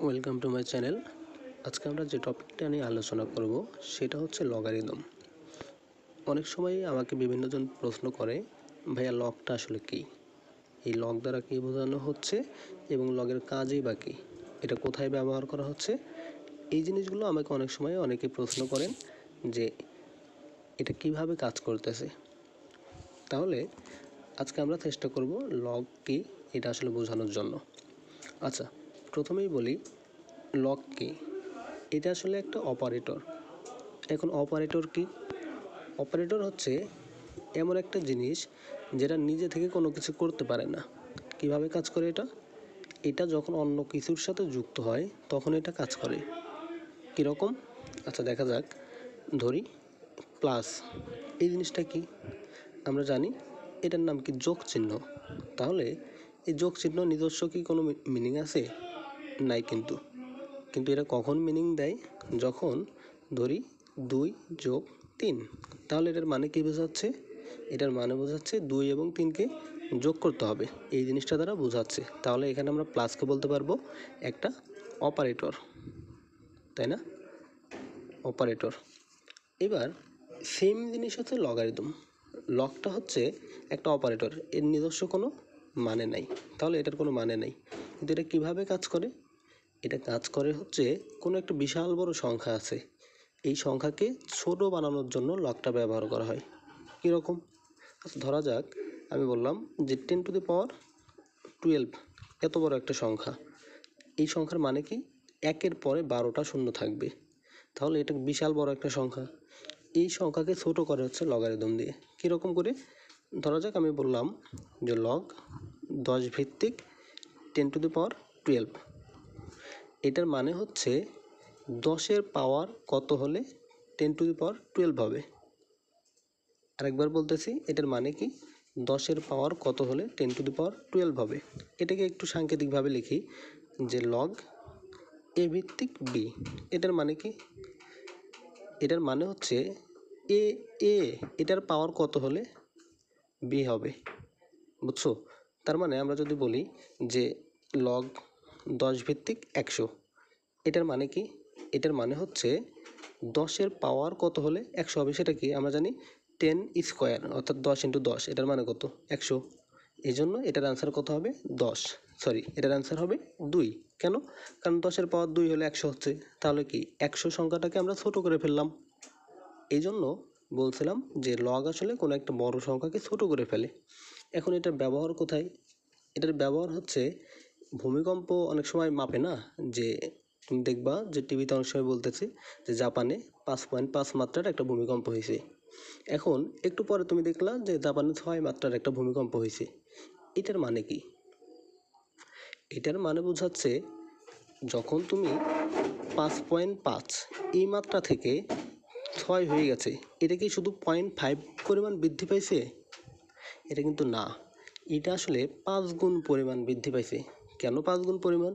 Welcome to my channel আজকে আমরা যে টপিকটা নিয়ে আলোচনা করব, সেটা হচ্ছে লগারিদম অনেক সময় আমাকে বিভিন্নজন প্রশ্ন করে, ভাইয়া লগটা আসলে কী? এই লগ দ্বারা কী বোঝানো হচ্ছে এবং লগের কাজই বা কী? এটা কোথায় ব্যবহার করা হচ্ছে? এই জিনিসগুলো আমাকে অনেক সময় অনেকে প্রশ্ন করেন যে, এটা কীভাবে কাজ করতেছে? তাহলে আজকে আমরা চেষ্টা করব লগ কি, এটা আসলে বোঝানোর জন্য। আচ্ছা প্রথমেই বলি লক কি? এটা আসলে একটা অপারেটর এখন অপারেটর কি? অপারেটর হচ্ছে এমন একটা জিনিস যেটা নিজে থেকে কোনো কিছু করতে পারে না। কীভাবে কাজ করে এটা? এটা যখন অন্য কিছুর সাথে যুক্ত হয়, তখন এটা কাজ করে। কীরকম? আচ্ছা দেখা যাক। ধরি প্লাস এই জিনিসটা কি? আমরা জানি এটার নাম কি যোগ চিহ্ন তাহলে এই যোগ চিহ্ন নিজস্ব কি কোনো মিনিং আছে? নাই কিন্তু। কিন্তু এটা কখন মিনিং দেয়? যখন ধরি দুই যোগ তিন। তাহলে এটার মানে কী বোঝাচ্ছে? এটার মানে বোঝাচ্ছে দুই এবং তিনকে যোগ করতে হবে। এই জিনিসটা দ্বারা বোঝাচ্ছে। তাহলে এখানে আমরা প্লাসকে বলতে পারব? একটা অপারেটর তাই না? অপারেটর এবার সেম জিনিস হচ্ছে লগারিদম লগটা হচ্ছে একটা অপারেটর এর নিজস্ব কোনো মানে নাই। তাহলে এটার কোনো মানে নাই। কিন্তু এটা কীভাবে কাজ করে? এটা কাজ করে হচ্ছে কোনো একটা বিশাল বড় সংখ্যা আছে। এই সংখ্যাকে ছোট বানানোর জন্য লগটা ব্যবহার করা হয়। কীরকম? আচ্ছা ধরা যাক, আমি বললাম যে ten to the power twelve এত বড় একটা সংখ্যা। এই সংখ্যার মানে কি? একের পরে বারোটা শূন্য থাকবে। তাহলে এটা বিশাল বড় একটা সংখ্যা। এই সংখ্যাকে ছোট করে হচ্ছে লগারিদম দিয়ে। কীরকম করে? ধরা যাক, আমি বললাম যে লগ দশ ভিত্তিক ten to the power twelve এটার মানে হচ্ছে দশের পাওয়ার কত হলে ten to the power twelve হবে? আরেকবার বলতেছি, এটার মানে কি? দশের পাওয়ার কত হলে ten to the power twelve হবে? এটাকে একটু সাংকেতিকভাবে লিখি যে লগ এ ভিত্তিক বি এটার মানে কি? এটার মানে হচ্ছে এ এ এটার পাওয়ার কত হলে বি হবে? বুঝছ? তার মানে আমরা যদি বলি যে লগ দশ ভিত্তিক একশো। এটার মানে কি? এটার মানে হচ্ছে দশের পাওয়ার কত হলে একশো হবে সেটা কি? আমরা জানি টেন স্কোয়ার, অর্থাৎ দশ ইন্টু দশ, এটার মানে কত? একশো। এই জন্য এটার অ্যান্সার কত হবে? দশ। সরি এটার অ্যান্সার হবে দুই। কেন? কারণ দশের পাওয়ার দুই হলে একশো হচ্ছে। তাহলে কি একশো সংখ্যাটাকে আমরা ছোট করে ফেললাম। এই জন্য বলছিলাম যে লগ আসলে কোনো একটা বড় সংখ্যাকে ছোট করে ফেলে। এখন এটার ব্যবহার কোথায়? এটার ব্যবহার হচ্ছে ভূমিকম্প অনেক সময় মাপে না, যে তুমি দেখবা যে টিভিতে অনেক সময় বলতেছে যে জাপানে পাঁচ পয়েন্ট পাঁচ মাত্রার একটা ভূমিকম্প হয়েছে। এখন একটু পরে তুমি দেখলা যে জাপানে ছয় মাত্রার একটা ভূমিকম্প হয়েছে। এটার মানে কি? এটার মানে বোঝাচ্ছে যখন তুমি পাঁচ পয়েন্ট পাঁচ এই মাত্রা থেকে ছয় হয়ে গেছে, এটা কি শুধু পয়েন্ট ফাইভ পরিমাণ বৃদ্ধি পাইছে? এটা কিন্তু না। এটা আসলে পাঁচ গুণ পরিমাণ বৃদ্ধি পাইছে। কেন পাঁচ গুণ পরিমাণ?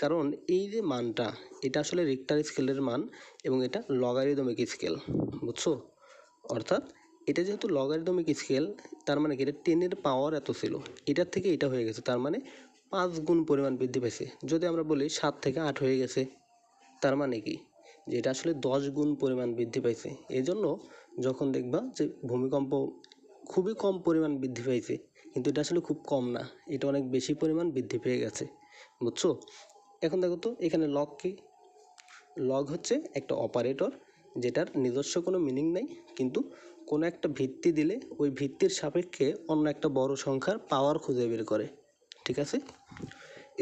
কারণ এই যে মানটা, এটা আসলে রিক্টার স্কেলের মান এবং এটা লগারিদমিক স্কেল বুঝছ? অর্থাৎ এটা যেহেতু লগারিদমিক স্কেল তার মানে কি? এটা টেনের পাওয়ার এত ছিল। এটার থেকে এটা হয়ে গেছে, তার মানে পাঁচ গুণ পরিমাণ বৃদ্ধি পাইছে যদি আমরা বলি সাত থেকে আট হয়ে গেছে, তার মানে কি? যে এটা আসলে দশ গুণ পরিমাণ বৃদ্ধি পাইছে এই জন্য যখন দেখবা যে ভূমিকম্প খুবই কম পরিমাণ বৃদ্ধি পাইছে কিন্তু এটা আসলে খুব কম না। এটা অনেক বেশি পরিমাণ বৃদ্ধি পেয়ে গেছে। বুঝছ? এখন দেখো তো, এখানে লগ কি? লগ হচ্ছে একটা অপারেটর যেটার নিজস্ব কোনো মিনিং নেই, কিন্তু কোনো একটা ভিত্তি দিলে ওই ভিত্তির সাপেক্ষে অন্য একটা বড় সংখ্যার পাওয়ার খুঁজে বের করে। ঠিক আছে?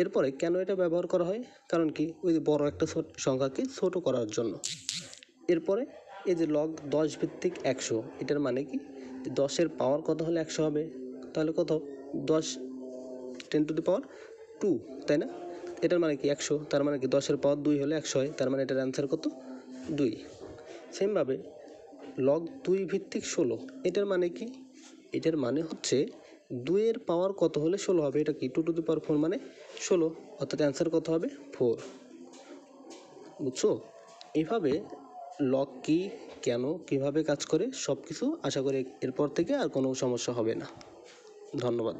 এরপরে কেন এটা ব্যবহার করা হয়? কারণ কি? ওই যে বড় একটা সংখ্যাকে ছোট করার জন্য। এরপরে এই যে লগ দশ ভিত্তিক একশো, এটার মানে কি? দশের পাওয়ার কত হলে একশো হবে? তাহলে কত? দশ ten to the power two তাই না? এটার মানে কি একশো? তার মানে কি দশের পাওয়ার দুই হলে একশো হয়। তার মানে এটার অ্যান্সার কত? দুই। সেমভাবে লগ দুই ভিত্তিক ষোলো। এটার মানে কি? এটার মানে হচ্ছে দুইয়ের পাওয়ার কত হলে ষোলো হবে? এটা কি two to the power four মানে ষোলো। অর্থাৎ অ্যান্সার কত হবে? ফোর বুঝছ? এভাবে লক কি, কেন, কীভাবে কাজ করে সব কিছু আশা করি এরপর থেকে আর কোনো সমস্যা হবে না। ধন্যবাদ।